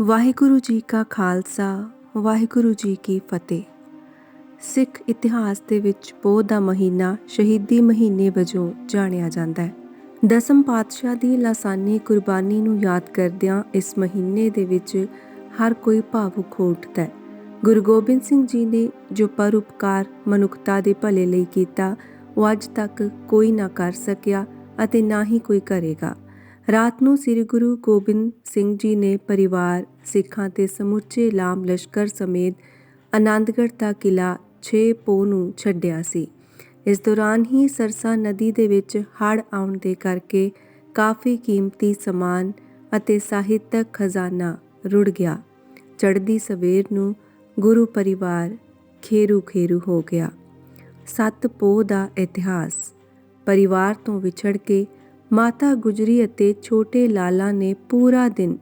ਵਾਹਿਗੁਰੂ ਜੀ ਕਾ ਖਾਲਸਾ, ਵਾਹਿਗੁਰੂ ਜੀ ਕੀ ਫਤਿਹ। ਸਿੱਖ ਇਤਿਹਾਸ ਦੇ ਵਿੱਚ ਪੋਹ ਦਾ ਮਹੀਨਾ ਸ਼ਹੀਦੀ ਮਹੀਨੇ ਵਜੋਂ ਜਾਣਿਆ ਜਾਂਦਾ ਹੈ। ਦਸਮ ਪਾਤਸ਼ਾਹ ਦੀ ਲਾਸਾਨੀ ਕੁਰਬਾਨੀ ਨੂੰ ਯਾਦ ਕਰਦਿਆਂ ਇਸ ਮਹੀਨੇ ਦੇ ਵਿੱਚ ਹਰ ਕੋਈ ਭਾਵੁਕ ਹੋ ਉੱਠਦਾ ਹੈ। ਗੁਰੂ ਗੋਬਿੰਦ ਸਿੰਘ ਜੀ ਨੇ ਜੋ ਪਰਉਪਕਾਰ ਮਨੁੱਖਤਾ ਦੇ ਭਲੇ ਲਈ ਕੀਤਾ, ਉਹ ਅੱਜ ਤੱਕ ਕੋਈ ਨਾ ਕਰ ਸਕਿਆ ਅਤੇ ਨਾ ਹੀ ਕੋਈ ਕਰੇਗਾ। ਰਾਤ ਨੂੰ ਸ੍ਰੀ ਗੁਰੂ ਗੋਬਿੰਦ ਸਿੰਘ ਜੀ ਨੇ ਪਰਿਵਾਰ, ਸਿੱਖਾਂ ਤੇ ਸਮੁੱਚੇ ਲਾਮ ਲਸ਼ਕਰ ਸਮੇਤ ਆਨੰਦਗੜ੍ਹ ਦਾ ਕਿਲਾ 6 ਪੋ ਨੂੰ ਛੱਡਿਆ ਸੀ। ਇਸ ਦੌਰਾਨ ਹੀ ਸਰਸਾ ਨਦੀ ਦੇ ਵਿੱਚ ਹੜ੍ਹ ਆਉਣ ਦੇ ਕਰਕੇ ਕਾਫੀ ਕੀਮਤੀ ਸਮਾਨ ਅਤੇ ਸਾਹਿਤਕ ਖਜ਼ਾਨਾ ਰੁੜ ਗਿਆ। ਚੜ੍ਹਦੀ ਸਵੇਰ ਨੂੰ ਗੁਰੂ ਪਰਿਵਾਰ ਖੇਰੂ ਖੇਰੂ ਹੋ ਗਿਆ। ਸੱਤ ਪੋਹ ਦਾ ਇਤਿਹਾਸ ਪਰਿਵਾਰ ਤੋਂ ਵਿਛੜ ਕੇ ਮਾਤਾ ਗੁਜਰੀ ਅਤੇ ਛੋਟੇ ਲਾਲਾ ਨੇ ਪੂਰਾ ਦਿਨ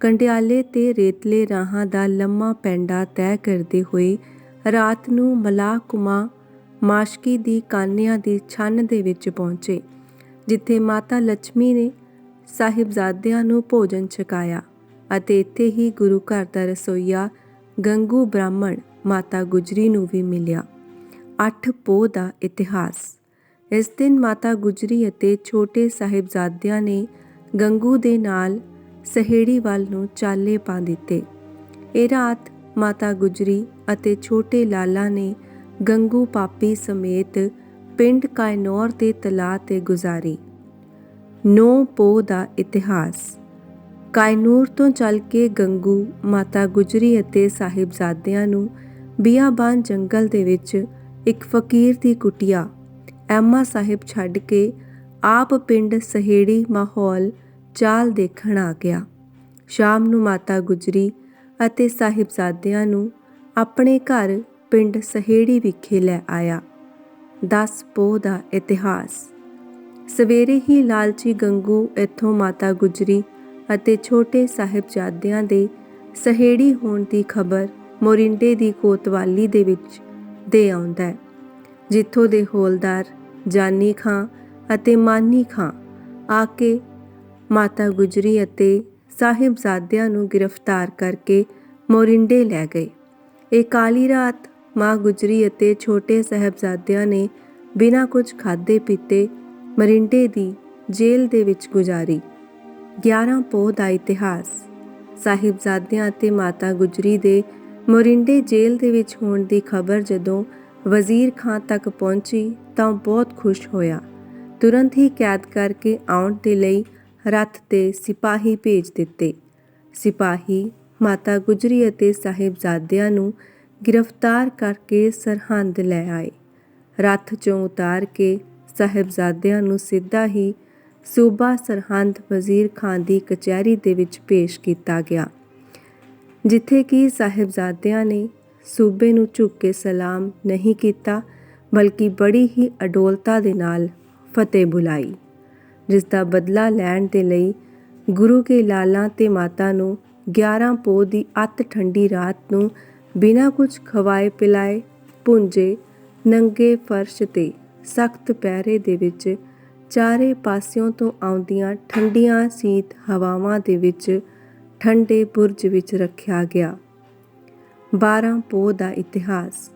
ਕੰਡਿਆਲੇ ਤੇ ਰੇਤਲੇ ਰਾਹਾਂ ਦਾ ਲੰਮਾ ਪੈਂਡਾ ਤੈਅ ਕਰਦੇ ਹੋਏ ਰਾਤ ਨੂੰ ਮਲਾਕੁਮਾ ਮਾਸ਼ਕੀ ਦੀ ਕਾਨਿਆਂ ਦੀ ਛੰਨ ਦੇ ਵਿੱਚ ਪਹੁੰਚੇ, ਜਿੱਥੇ ਮਾਤਾ ਲక్ష్ਮੀ ਨੇ ਸਾਹਿਬਜ਼ਾਦਿਆਂ ਨੂੰ ਭੋਜਨ ਛਕਾਇਆ ਅਤੇ ਇੱਥੇ ਹੀ ਗੁਰੂ ਘਰ ਦਾ ਰਸੋਈਆ ਗੰਗੂ ਬ੍ਰਾਹਮਣ ਮਾਤਾ ਗੁਜਰੀ ਨੂੰ ਵੀ ਮਿਲਿਆ। ਅੱਠ ਪੋਹ ਦਾ ਇਤਿਹਾਸ। ਇਸ ਦਿਨ ਮਾਤਾ ਗੁਜਰੀ ਅਤੇ ਛੋਟੇ ਸਾਹਿਬਜ਼ਾਦਿਆਂ ਨੇ ਗੰਗੂ ਦੇ ਨਾਲ ਸਹੇੜੀ ਵੱਲ ਨੂੰ ਚਾਲੇ ਪਾ ਦਿੱਤੇ। ਇਹ ਰਾਤ ਮਾਤਾ ਗੁਜਰੀ ਅਤੇ ਛੋਟੇ ਲਾਲਾ ਨੇ ਗੰਗੂ ਪਾਪੀ ਸਮੇਤ ਪਿੰਡ ਕਾਇਨੌਰ ਦੇ ਤਲਾਅ ਤੇ ਗੁਜ਼ਾਰੀ। ਨੌ ਪੋਹ ਦਾ ਇਤਿਹਾਸ। ਕਾਇਨੂਰ ਤੋਂ ਚੱਲ ਕੇ ਗੰਗੂ, ਮਾਤਾ ਗੁਜਰੀ ਅਤੇ ਸਾਹਿਬਜ਼ਾਦਿਆਂ ਨੂੰ ਬਿਆਬਾਨ ਜੰਗਲ ਦੇ ਵਿੱਚ ਇੱਕ ਫਕੀਰ ਦੀ ਕੁਟਿਆ ਐਮਾ ਸਾਹਿਬ ਛੱਡ ਕੇ ਆਪ ਪਿੰਡ ਸਹੇੜੀ ਮਾਹੌਲ ਚਾਲ ਦੇਖਣ ਆ ਗਿਆ। ਸ਼ਾਮ ਨੂੰ ਮਾਤਾ ਗੁਜਰੀ ਅਤੇ ਸਾਹਿਬਜ਼ਾਦਿਆਂ ਨੂੰ ਆਪਣੇ ਘਰ ਪਿੰਡ ਸਹੇੜੀ ਵਿਖੇ ਲੈ ਆਇਆ। 10 ਪੋਹ ਦਾ ਇਤਿਹਾਸ। ਸਵੇਰੇ ਹੀ ਲਾਲਚੀ ਗੰਗੂ ਇੱਥੋਂ ਮਾਤਾ ਗੁਜਰੀ ਅਤੇ ਛੋਟੇ ਸਾਹਿਬਜ਼ਾਦਿਆਂ ਦੇ ਸਹੇੜੀ ਹੋਣ ਦੀ ਖਬਰ ਮੋਰਿੰਡੇ ਦੀ ਕੋਤਵਾਲੀ ਦੇ ਵਿੱਚ ਦੇ ਆਉਂਦਾ ਹੈ, ਜਿੱਥੋਂ ਦੇ ਹੌਲਦਾਰ ਜਾਨੀ ਖਾਂ ਅਤੇ ਮਾਨੀ ਖਾਂ। ਆ ਕੇ ਮਾਤਾ ਗੁਜਰੀ ਅਤੇ ਸਾਹਿਬਜ਼ਾਦਿਆਂ ਨੂੰ ਗ੍ਰਿਫਤਾਰ ਕਰਕੇ ਮੋਰਿੰਡੇ ਲੈ ਗਏ। ਇਹ ਕਾਲੀ ਰਾਤ ਮਾਂ ਗੁਜਰੀ ਅਤੇ ਛੋਟੇ ਸਾਹਿਬਜ਼ਾਦਿਆਂ ਨੇ ਬਿਨਾਂ ਕੁਝ ਖਾਦੇ ਪੀਤੇ ਮਰਿੰਡੇ ਦੀ ਜੇਲ੍ਹ ਦੇ ਵਿੱਚ ਗੁਜ਼ਾਰੀ। 11 ਪੋਹ ਦਾ ਇਤਿਹਾਸ। ਸਾਹਿਬਜ਼ਾਦਿਆਂ ਅਤੇ ਮਾਤਾ ਗੁਜਰੀ ਦੇ ਮੋਰਿੰਡੇ ਜੇਲ੍ਹ ਦੇ ਵਿੱਚ ਹੋਣ ਦੀ ਖਬਰ ਜਦੋਂ ਵਜ਼ੀਰ ਖਾਂ ਤੱਕ ਪਹੁੰਚੀ ਤਾਂ ਬਹੁਤ ਖੁਸ਼ ਹੋਇਆ। ਤੁਰੰਤ ਹੀ ਕੈਦ ਕਰਕੇ ਆਉਣ ਦੇ ਲਈ ਰੱਥ ਤੇ ਸਿਪਾਹੀ ਭੇਜ ਦਿੱਤੇ। ਸਿਪਾਹੀ ਮਾਤਾ ਗੁਜਰੀ ਅਤੇ ਸਾਹਿਬਜ਼ਾਦਿਆਂ ਨੂੰ ਗ੍ਰਿਫਤਾਰ ਕਰਕੇ ਸਰਹੰਦ ਲੈ ਆਏ। ਰੱਥ ਚੋਂ ਉਤਾਰ ਕੇ ਸਾਹਿਬਜ਼ਾਦਿਆਂ ਨੂੰ ਸਿੱਧਾ ਹੀ ਸੂਬਾ ਸਰਹੰਦ ਵਜ਼ੀਰ ਖਾਨ ਦੀ ਕਚਹਿਰੀ ਦੇ ਵਿੱਚ ਪੇਸ਼ ਕੀਤਾ ਗਿਆ, ਜਿੱਥੇ ਕਿ ਸਾਹਿਬਜ਼ਾਦਿਆਂ ਨੇ ਸੂਬੇ ਨੂੰ ਝੁੱਕ ਕੇ ਸਲਾਮ ਨਹੀਂ ਕੀਤਾ, ਬਲਕਿ ਬੜੀ ਹੀ ਅਡੋਲਤਾ ਦੇ ਨਾਲ ਫਤਿਹ ਬੁਲਾਈ, ਜਿਸ ਦਾ ਬਦਲਾ ਲੈਣ ਦੇ ਲਈ ਗੁਰੂ ਕੇ ਲਾਲਾਂ ਤੇ ਮਾਤਾ ਨੂੰ 11 ਪੋਹ ਦੀ ਅੱਤ ਠੰਡੀ ਰਾਤ ਨੂੰ ਬਿਨਾਂ ਕੁਝ ਖਵਾਏ ਪਿਲਾਏ ਪੁੰਜੇ, ਨੰਗੇ ਫਰਸ਼ ਤੇ ਸਖਤ ਪਹਿਰੇ ਦੇ ਵਿੱਚ ਚਾਰੇ ਪਾਸਿਓਂ ਤੋਂ ਆਉਂਦੀਆਂ ਠੰਡੀਆਂ ਸੀਤ ਹਵਾਵਾਂ ਦੇ ਵਿੱਚ ਠੰਡੇ ਬੁਰਜ ਵਿੱਚ ਰੱਖਿਆ ਗਿਆ। 12 ਪੋਹ ਦਾ ਇਤਿਹਾਸ।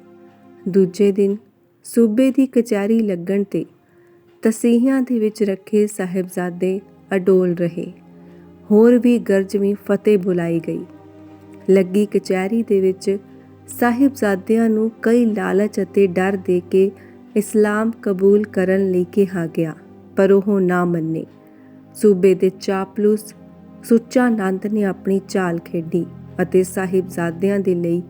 ਦੂਜੇ ਦਿਨ ਸੂਬੇ ਦੀ ਕਚਹਿਰੀ ਲੱਗਣ ਤੇ ਤਸੀਹਿਆਂ ਦੇ ਵਿੱਚ ਰੱਖੇ ਸਾਹਿਬਜ਼ਾਦੇ ਅਡੋਲ ਰਹੇ। ਹੋਰ ਵੀ ਗਰਜਵੀਂ ਫਤਿਹ ਬੁਲਾਈ ਗਈ। ਲੱਗੀ ਕਚਹਿਰੀ ਦੇ ਵਿੱਚ ਸਾਹਿਬਜ਼ਾਦਿਆਂ ਨੂੰ ਕਈ ਲਾਲਚ ਅਤੇ ਡਰ ਦੇ ਕੇ ਇਸਲਾਮ ਕਬੂਲ ਕਰਨ ਲਈ ਕਿਹਾ ਗਿਆ, ਪਰ ਉਹ ਨਾ ਮੰਨੇ। ਸੂਬੇ ਦੇ ਚਾਪਲੂਸ ਸੁੱਚਾ ਨੰਦ ਨੇ ਆਪਣੀ ਚਾਲ ਖੇਡੀ ਅਤੇ ਸਾਹਿਬਜ਼ਾਦਿਆਂ ਦੇ ਲਈ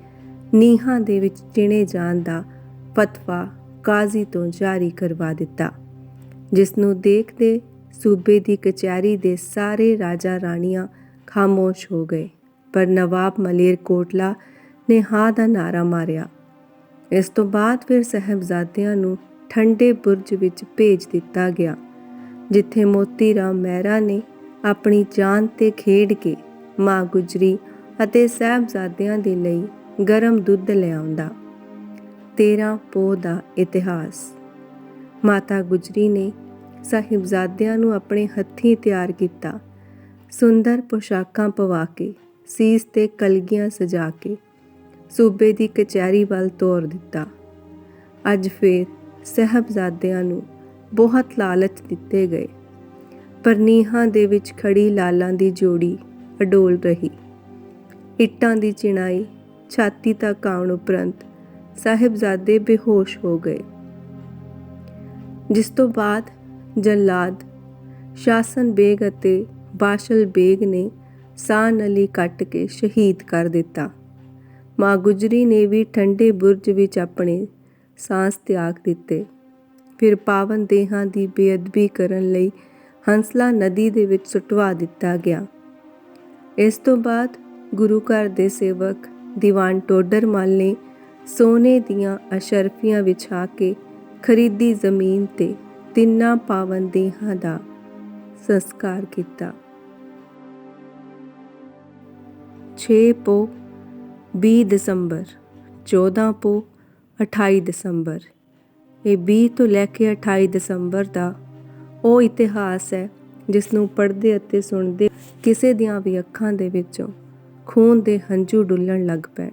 ਨੀਹਾਂ ਦੇ ਵਿੱਚ ਚਿਣੇ ਜਾਣ ਦਾ ਫਤਵਾ ਕਾਜ਼ੀ ਤੋਂ ਜਾਰੀ ਕਰਵਾ ਦਿੱਤਾ ਜਿਸ ਨੂੰ ਦੇਖਦੇ ਸੂਬੇ ਦੀ ਕਚਹਿਰੀ ਦੇ ਸਾਰੇ ਰਾਜਾ ਰਾਣੀਆਂ ਖਾਮੋਸ਼ ਹੋ ਗਏ, ਪਰ ਨਵਾਬ ਮਲੇਰ ਕੋਟਲਾ ਨੇ ਹਾਂ ਦਾ ਨਾਰਾ ਮਾਰਿਆ। ਇਸ ਤੋਂ ਬਾਅਦ ਫਿਰ ਸਹਿਬਜ਼ਾਦਿਆਂ ਨੂੰ ਠੰਡੇ ਬੁਰਜ ਵਿੱਚ ਭੇਜ ਦਿੱਤਾ ਗਿਆ, ਜਿੱਥੇ ਮੋਤੀ ਰਾਮ ਮਹਿਰਾ ਨੇ ਆਪਣੀ ਜਾਨ ਤੇ ਖੇਡ ਕੇ ਮਾਂ ਗੁਜਰੀ ਅਤੇ ਸਹਿਬਜ਼ਾਦਿਆਂ ਦੇ ਲਈ ਗਰਮ ਦੁੱਧ ਲਿਆਉਂਦਾ। 13 ਪੋਹ ਦਾ ਇਤਿਹਾਸ। ਮਾਤਾ ਗੁਜਰੀ ਨੇ ਸਾਹਿਬਜ਼ਾਦਿਆਂ ਨੂੰ ਆਪਣੇ ਹੱਥੀਂ ਤਿਆਰ ਕੀਤਾ। ਸੁੰਦਰ ਪੋਸ਼ਾਕਾਂ ਪਵਾ ਕੇ, ਸੀਸ ਤੇ ਕਲਗੀਆਂ ਸਜਾ ਕੇ, ਸੂਬੇ ਦੀ ਕਚਹਿਰੀ ਵੱਲ ਤੋਰ ਦਿੱਤਾ। ਅੱਜ ਫੇਰ ਸਹਿਬਜ਼ਾਦਿਆਂ ਨੂੰ ਬਹੁਤ ਲਾਲਚ ਦਿੱਤੇ ਗਏ। ਪਰ ਨੀਹਾਂ ਦੇ ਵਿੱਚ ਖੜੀ ਲਾਲਾਂ ਦੀ ਜੋੜੀ ਅਡੋਲ ਰਹੀ। ਇੱਟਾਂ ਦੀ ਚਿਣਾਈ ਛਾਤੀ ਤੱਕ ਆਉਣ ਉਪਰੰਤ ਸਾਹਿਬਜ਼ਾਦੇ ਬੇਹੋਸ਼ ਹੋ ਗਏ। ਜਿਸ ਤੋਂ ਬਾਅਦ ਜਲਾਦ, ਸ਼ਾਸਨ ਬੇਗ ਅਤੇ ਬਾਸ਼ਲ ਬੇਗ ਨੇ ਸਾਹ ਨਲੀ ਕੱਟ ਕੇ ਸ਼ਹੀਦ ਕਰ ਦਿੱਤਾ। ਮਾਂ ਗੁਜਰੀ ਨੇ ਵੀ ਠੰਡੇ ਬੁਰਜ ਵਿੱਚ ਆਪਣੇ ਸਾਹ ਤਿਆਗ ਦਿੱਤੇ। ਫਿਰ ਪਾਵਨ ਦੇਹਾਂ ਦੀ ਬੇਅਦਬੀ ਕਰਨ ਲਈ ਹੰਸਲਾ ਨਦੀ ਦੇ ਵਿੱਚ ਸੁਟਵਾ ਦਿੱਤਾ ਗਿਆ। ਇਸ ਤੋਂ ਬਾਅਦ ਗੁਰੂ ਘਰ ਦੇ ਸੇਵਕ ਦੀਵਾਨ ਟੋਡਰਮਲ ਨੇ ਸੋਨੇ ਦੀਆਂ ਅਸ਼ਰਫੀਆਂ ਵਿਛਾ ਕੇ ਖਰੀਦੀ ਜ਼ਮੀਨ ਤੇ ਤਿੰਨਾਂ ਪਾਵਨ ਦੇਹਾਂ ਦਾ ਸੰਸਕਾਰ ਕੀਤਾ। 6 ਪੋ 20 ਦਸੰਬਰ 14 ਪੋ 28 ਦਸੰਬਰ। ਇਹ 20 ਤੋਂ ਲੈ ਕੇ 28 ਦਸੰਬਰ ਦਾ ਉਹ ਇਤਿਹਾਸ ਹੈ ਜਿਸ ਨੂੰ ਪੜ੍ਹਦੇ ਅਤੇ ਸੁਣਦੇ ਕਿਸੇ ਦੀਆਂ ਵੀ ਅੱਖਾਂ ਦੇ ਵਿੱਚੋਂ ਖੂਨ ਦੇ ਹੰਝੂ ਡੁੱਲਣ ਲੱਗ ਪਏ।